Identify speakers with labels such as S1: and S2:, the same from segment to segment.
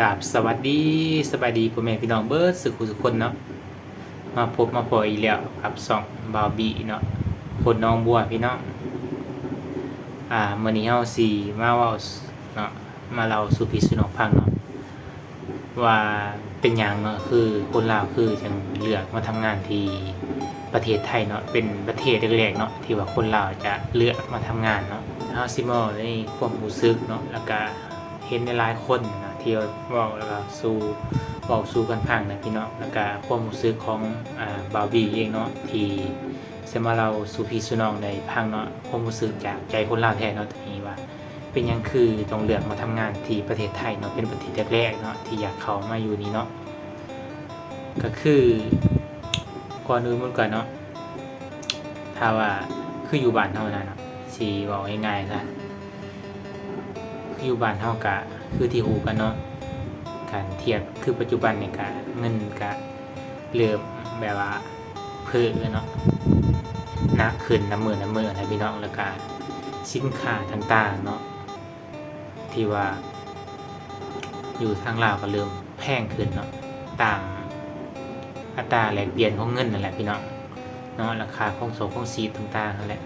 S1: กับสวัสดีสบายดีพ่อแม่พี่น้องเบิร์ดสุขุสุคนเนาะมาพบมาพออีกแล้วกับสองบาวบีเนาะคนน้องบัวพี่น้องอ่ามื้อนี้เฮาสิมาว้าเนาะมาเล่าสู่พี่สู่น้องฟังเนาะว่าเป็นยังเนาะคือคนลาวคือจังเลือกมาทำงานที่ประเทศไทยเนาะเป็นประเทศแรกๆเนาะที่ว่าคนลาวจะเลือกมาทำงานเนาะเฮาสิมาเว้าในความรู้สึกเนาะแล้วก็ ห็นในหลายคนนะที่เว่าแล้วก็สู้เว้าสู้กันพังนะพี่เนาะแล้วก็ความรู้สึกของอ่าบาวบีเองเนาะที่จะมาเราสู่พี่สู่น้องในพังเนาะความรู้สึกจากใจคนลาวแท้เนาะตรงนี้ว่า เป็นยังคือต้องเลือกมาทำงานที่ประเทศไทยเนาะเป็นประเทศแรกๆเนาะที่อยากเข้ามาอยู่นี้เนาะก็คือก่อนอื่นมันก่อนเนาะถ้าว่าคืออยู่บ้านเท่านั้นเนาะสิเว้าง่ายๆซะคื ออยู่บ้านเท่ากะคือที่หูกันเนาะการเทียบคือปัจจุบันเนี่ยกะเงินกะเริ่มแบบว่าเพิ่มเนาะนักขึ้นน้ำมือน้ำมือนะพี่น้องแล้วก็สินค้าต่างๆเนาะที่ว่า อยู่ทางลาวก็เริ่มแพงขึ้นเนาะตามอัตราแลกเปลี่ยนของเงินนั่นแหละพี่น้องเนาะราคาของโสของซีต่างๆนั่นแหละ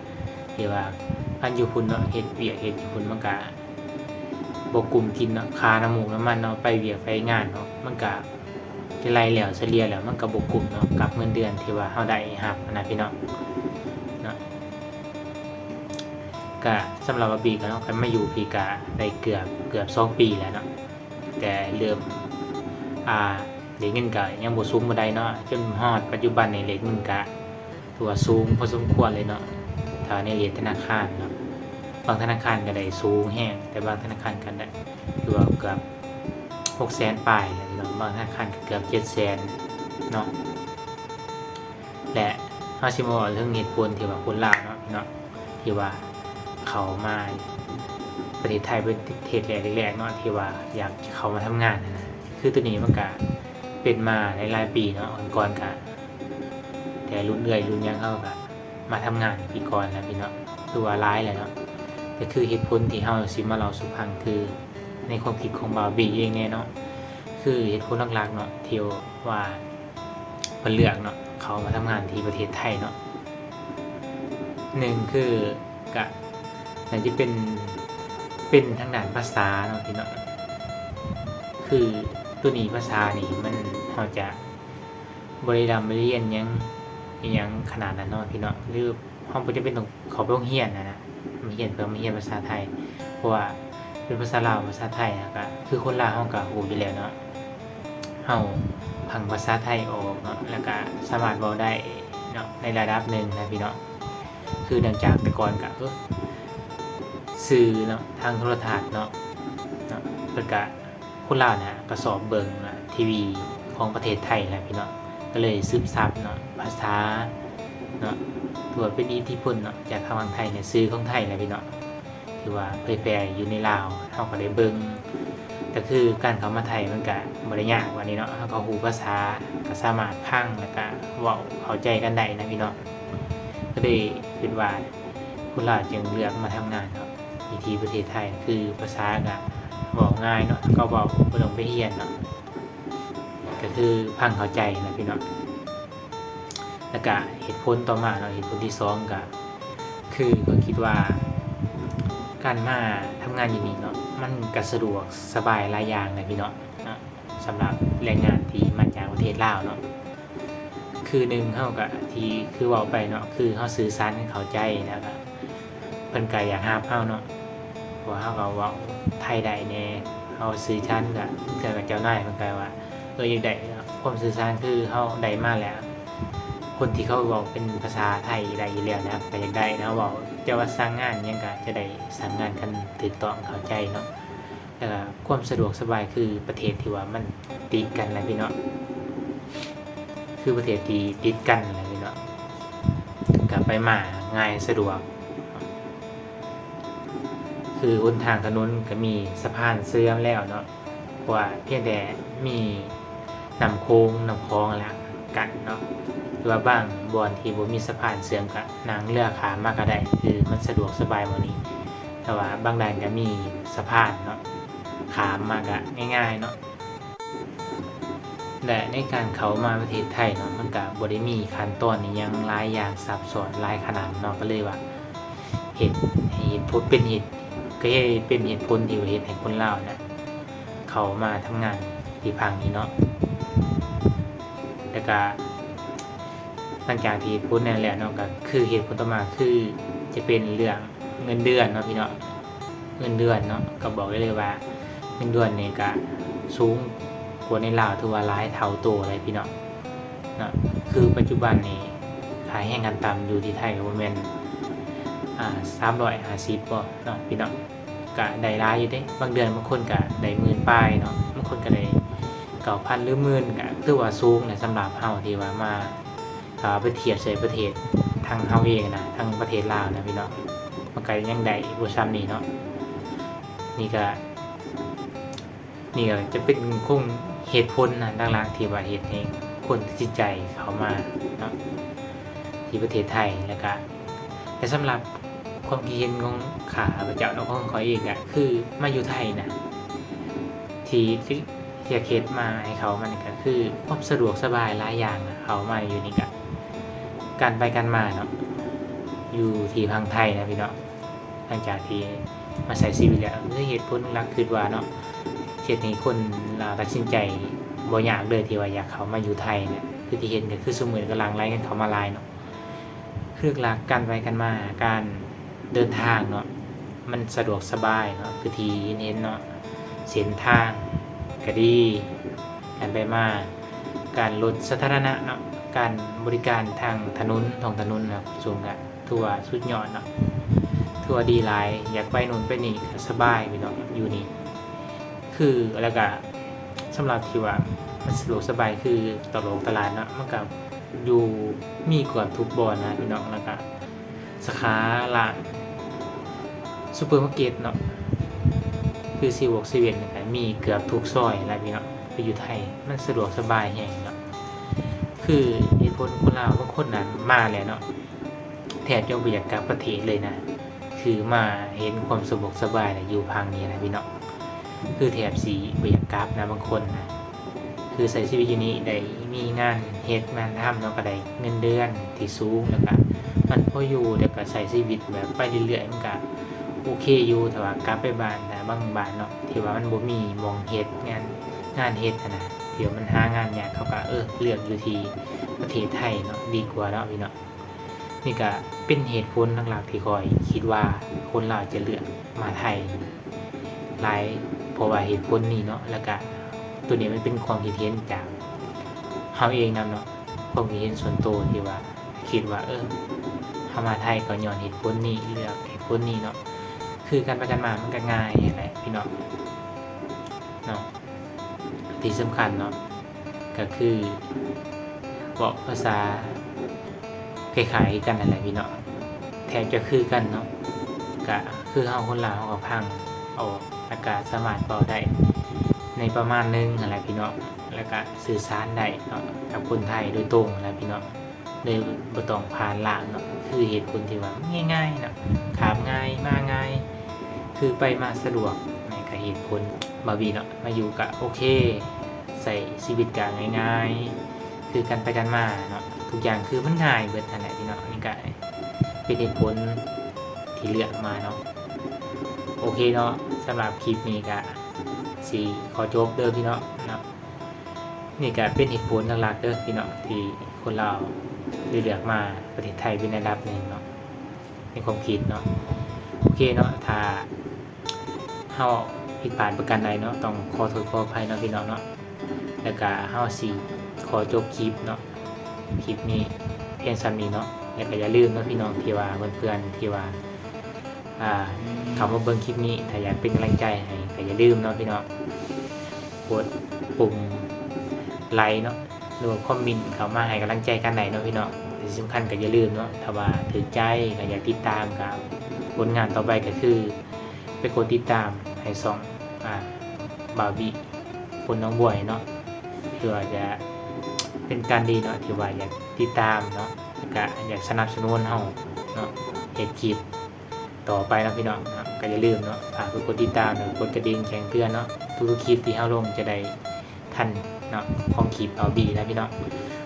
S1: ที่ว่าอันอยู่พุ่นเนาะเฮ็ดเวียกเฮ็ดอยู่พุ่นมันก็ บกลุ่มกินเนาะคาน้ำหมูกน้ำมันเนาะไปเวียไปงานเนาะมันก็ที่ไรแล้วเฉลี่ยแล้วมันก็บกลุ่มเนาะกับเงินเดือนที่ว่าเฮาได้หับนะพี่เนาะเนาะก็สำหรับว่าปีก็เนาะคันมาอยู่ปีกะได้เกือบเกือบสองปีแล้วเนาะแต่เริ่มอ่าเด็กเงินก็ยังบ่สูงบ่ได้เนาะจนฮอดปัจจุบันในเหล็กเงินก็ถือว่าสูงพอสมควรเลยเนาะถ้าในเรียนธนาคารเนาะ บางธนาคารก็ได้สูงแห้งแต่บางธนาคารก็ได้คือว่าเกือบหกแสนปลายเลยเนาะบางธนาคารก็เกือบเจ็ดแสนเนาะและเฮาสิมาเรื่องเหตุผลที่ว่าคนลาวเนาะเนาะที่ว่าเขามาประเทศไทยเป็นเทศแรกๆเนาะที่ว่าอยากจะเขามาทำงานนะคือตัวนี้มันก็เป็นมาหลายๆปีเนาะก่อนก็แต่รุ่นเอื่อยรุ่นยังเข้าก็มาทำงานปีก่อนแล้วพี่เนาะคือว่าร้ายแหละเนาะ แต่คือเหตุผลที่เฮาสิมาเราสุพังคือในความคิดของบาวบีเองเนี่ยเนาะคือเหตุผลหลักๆเนาะที่ว่าเพิ่นเลือกเนาะเขามาทำงานที่ประเทศไทยเนาะหนึ่งคือกะนั่นจะเป็นเป็นทางด้านภาษาเนาะพี่เนาะคือตัวนี้ภาษานี่มันเฮาจะบริดำเรียนยังยังขนาดนั้นเนาะพี่เนาะหรือห้องจะเป็นต้องเขาไปโรงเรียนนะนะ มาเรียนเพื่อมาเรียนภาษาไทย เพราะว่าเป็นภาษาลาวภาษาไทยนะก็คือคนลาวเฮาก็ฮู้อยู่แล้วเนาะเฮาพังภาษาไทยออกเนาะแล้วก็สามารถเว้าได้เนาะในระดับหนึ่งนะพี่เนาะคือเนื่องจากแต่ก่อนก็สื่อเนาะทางโทรทัศน์เนาะเนาะเพิ่นก็คนลาวนะก็สอบเบิ่งอะทีวีของประเทศไทยแหละพี่เนาะก็เลยซึมซับเนาะภาษา เนาะถือว่าเป็นอิทธิพลเนาะจากทางไทยเนี่ยซื้อของไทยนะพี่เนาะถือว่าเผยแพร่อยู่ในลาวเขาก็ได้เบิ่งแต่คือการเข้ามาไทยมันก็บริยากกว่านี้เนาะเขาก็ฮู้ภาษาก็สามารถพังแล้วก็ว้าเข้าใจกันได้นะพี่เนาะก็ได้คิดว่าคุณลาวจึงเลือกมาทำงานเนาะอยู่ที่ประเทศไทยคือภาษาก็เว้าง่ายเนาะก็เว้าบ่ต้องไปเรียนเนาะก็คือพังเข้าใจนะพี่เนาะ แล้วก็เหตุผลต่อมาเนาะเหตุผลที่สองก็คือก็คิดว่าการมาทำงานอยู่นี่เนาะมันก็สะดวกสบายหลายอย่างนะพี่เนาะเนาะสำหรับแรงงานที่มาจากประเทศลาวเนาะคือหนึ่งเฮาก็ที่คือเว้าไปเนาะคือเฮาสื่อสารเข้าใจแล้วก็เพิ่นก็อยากรับเฮาเนาะเพราะว่าเฮาก็ว้าไทยได้แน่เฮาสื่อสารกับเกี่ยวกับเจ้านายเพิ่นก็ว่าเอออยากได้ความสื่อสารคือเฮาได้มาแล้ว คนที่เขาบอกเป็นภาษาไทยได้อยู่แล้วนะครับก็อยากได้นะบอกจะว่าสร้างงานยังก็จะได้สร้างงานกันถูกต้อเข้าใจเนาะแล้วก็ความสะดวกสบายคือประเทศที่ว่ามันติดกันนะพี่เนาะคือประเทศที่ติดกันนะพี่เนาะกลับไปมาง่ายสะดวก คือหนทางถนนก็มีสะพานเสื่อมแล้วเนาะเพราะว่าเพียงแต่มีนำโค้งนำคลองแล้วกันเนาะ รือว่าบ้างบอนที่บ่มีสะพานเสื่อมกะนางเรือขามากก็ได้คือมันสะดวกสบายกว่านี้ แต่ว่าบางแดนก็มีสะพานเนาะขามมากะง่ายๆเนาะและในการเขามาประเทศไทยเนาะมันก็บ่ได้มีขั้นตอนนี้ยังหลายอย่างซับซ้อนหลายขนาดเนาะก็เลยว่าเหตุเหตุผลเป็นเหตุก็เป็นเหตุผลที่เหตุให้คนลานะเขามาทำงานที่พังนี้เนาะแล้วก็ หลังจากที่พูดนั่นแหละเนาะก็คือเหตุผลต่อมาคือจะเป็นเรื่องเงินเดือนเนาะพี่เนาะเงินเดือนเนาะก็บอกได้เลยว่า เงินเดือนเนี่ยก็สูงกว่าในลาวถือว่าหลายเท่าตัวเลยพี่เนาะเนาะคือปัจจุบันนี่ขายแห่งกันต่ำอยู่ที่ไทยก็ประมาณอ่าสามร้อยห้าสิบป่เนาะพี่เนาะก็ได้ร้ายอยู่เด้บางเดือนบางคนก็ได้หมื่นปลายเนาะบางคนก็ได้เก้าพันหรือหมื่นก็ถือว่าสูงนสำหรับเฮาที่ว่ามา ไปเทียบใส่ประเทศทางเฮาเองนะทางประเทศลาวนะพี่เนาะมันก็ยังได้บ่ซ้ำนี่เนาะนี่ก็นี่ก็จะเป็นคงเหตุผลนะดังหลังที่ว่าเหตุให้คนตัดสินใจเขามาเนาะที่ประเทศไทยแล้วก็แต่สำหรับความคิดเห็นของขาพระเจ้าเนาะของเขาเองอะคือมาอยู่ไทยนะที่ที่เคสมาให้เขามันก็คือความสะดวกสบายหลายอย่างเขามาอยู่นี่ก็ การไปกันมาเนาะอยู่ที่พังไทยนะพี่เนาะหลังจากที่มาใส่ชีวิตแล้วคือเหตุผลหลักคือว่าเนาะเหตุนี้คนเราตัดสินใจบ่อยากเลยที่ว่าอยากเขามาอยู่ไทยเนี่ยคือที่เห็นก็คือสมือนกำลังไล่กันเขามาลายเนาะคือหลักการไปกันมาการเดินทางเนาะมันสะดวกสบายเนาะคือทีเน้นเนาะเส้นทางก็ดีการไปมาการรถสาธารณะเนาะ การบริการทางถนนทองถนนนะสูงอะทั่วสุดยอดเนาะทัวร์ดีไลน์อยากไปนู่นไปนี่สบายพี่น้องอยู่นี่คือแล้วก็สำหรับที่ว่ามันสะดวกสบายคือตลกตลาดเนาะมันก็อยู่มีกว่าทุกบอนนะพี่น้องแล้วก็สาขาร้านซูเปอร์มาร์เก็ตเนาะคือซีวอกซีเวนมีเกือบทุกซอยอะไรพี่น้องไปอยู่ไทยมันสะดวกสบายแห่ง คือเหตุผลคนลาวบางคนนั้นมาแล้วเนาะแทบจะไม่อยากกลับประเทศเลยนะ คือมาเห็นความสะดวกสบายนะอยู่พังนี้นะพี่เนาะคือแถบสีเบียกกราฟนะบางคนนะคือใส่ชีวิตอยู่นี้ได้มีงานเฮ็ดงานทำเนาะก็ได้เงินเดือนที่สูงแล้วก็มันพออยู่แล้วก็ใส่ชีวิตแบบไปเรื่อยๆมันก็โอเคอยู่แต่ว่ากลับไปบ้านนะบางบ้านเนาะที่ว่ามันบ่มีมองเฮ็ดงานงานเฮ็ดนะ เดี๋ยวมันหางานยากเขาก็เออเลือกอยู่ที่ประเทศไทยเนาะดีกว่าเนาะพี่เนาะนี่ก็เป็นเหตุผลหลักๆที่คอย คิดว่าคนเราจะเลือกมาไทยหลายเพราะว่าเหตุผลนี้เนาะแล้วก็ตัวนี้มันเป็นความคิดเห็นจากเขาเองนำเนาะความคิดเห็นส่วนตัวที่ว่า คิดว่า เออเขามาไทยก็ย้อนเหตุผลนี้เลือกเหตุผลนี้เนาะคือการไปกันมามันก็ง่ายอะไรพี่เนาะ ที่สำคัญเนาะก็คือบอกภาษาคล้ายๆกันนั่นแหละพี่เนาะแทบจะคือกันเนาะก็คือเฮาคนลาวเฮาก็พังเอาอากาศสามารถเบาได้ในประมาณหนึงอะไรพี่เนาะแล้วก็สื่อสารได้เนาะกับคนไทยโดยตรงอะไรพี่เนาะโดยบ่ต้องผ่านล่างเนาะคือเหตุผลที่ว่าง่ายๆเนาะขามง่ายมาง่าย คือไปมาสะดวก เหตุผลบาบีเนาะมาอยู่กับโอเค ใส่ชีวิตกาง่าย ๆ คือกันไปกันมาเนาะทุกอย่างคือมันง่ายเบิดนั่นแหละพี่เนาะนี่ก็เป็นเหตุผลที่เลือกมาเนาะโอเคเนาะสำหรับคลิปนี้ก็สีขอจบเด้อพี่เนาะนะนี่ก็เป็นเหตุผลหลักๆเด้อพี่เนาะที่คนเราได้เลือกมาประเทศไทยเป็นอันดับหนึ่งเนาะในความคิดเนาะโอเคเนาะถ้าเฮา ผิดพลาดประการใดเนาะต้องขอโทษขออภัยเนาะพี่เนาะเนาะแล้วก็เฮาสิขอจบคลิปเนาะคลิปนี้เพียงซ้ำนี้เนาะแล้วก็อย่าลืมเนาะพี่น้องที่ว่าเพื่อนๆที่ว่าอ่าเขามาเบิ่งคลิปนี้ถ้าอยากเป็นกำลังใจให้ก็อย่าลืมเนาะพี่น้องกดปุ่มไลค์เนาะหรือว่าคอมเมนต์เข้ามาให้กำลังใจกันไหนเนาะพี่น้องที่สำคัญก็อย่าลืมเนาะถ้าว่าถือใจก็อยากติดตามกับผลงานต่อไปก็คือ ไปกดติดตามให้ส่อง อ่าบาบีคนน้องบวยเนาะเพื่อจะเป็นการดีเนาะที่ว่าอยากติดตามเนาะก็อยากสนับสนุนเฮาเนาะเฮ็ดคลิปต่อไปนะพี่น้องเนาะก็อย่าลืมเนาะฝากกดติดตามหรือกดกระดิ่งแจ้งเตือนเนาะทุกๆคลิปที่เฮาลงจะได้ทันเนาะของคลิปเอาบีนะพี่เนาะ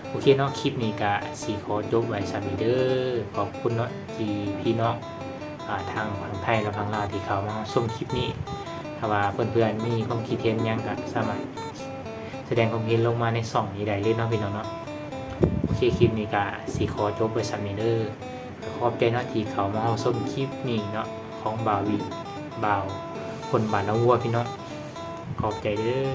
S1: โอเคเนาะคลิปนี้ก็สีขอจบไว้สามีเด้อขอบคุณเนาะที่พี่น้องทางฝั่งไทยและฝั่งลาวที่เขามาชมคลิปนี้ ถ้าว่าเพื่อนๆมีความคิดเห็นยังก็สามารถแสดงความเห็นลงมาในสองนี้ได้เลยเนาะพี่น้องเนาะโอเคคลิปนี้ก็สีขอจบไปสามีเด้อขอบใจนาะที่เขามาเอาส้มคลิปนี้เนาะของบาวีบาวคนบ้านละวัวพี่น้องขอบใจเด้อ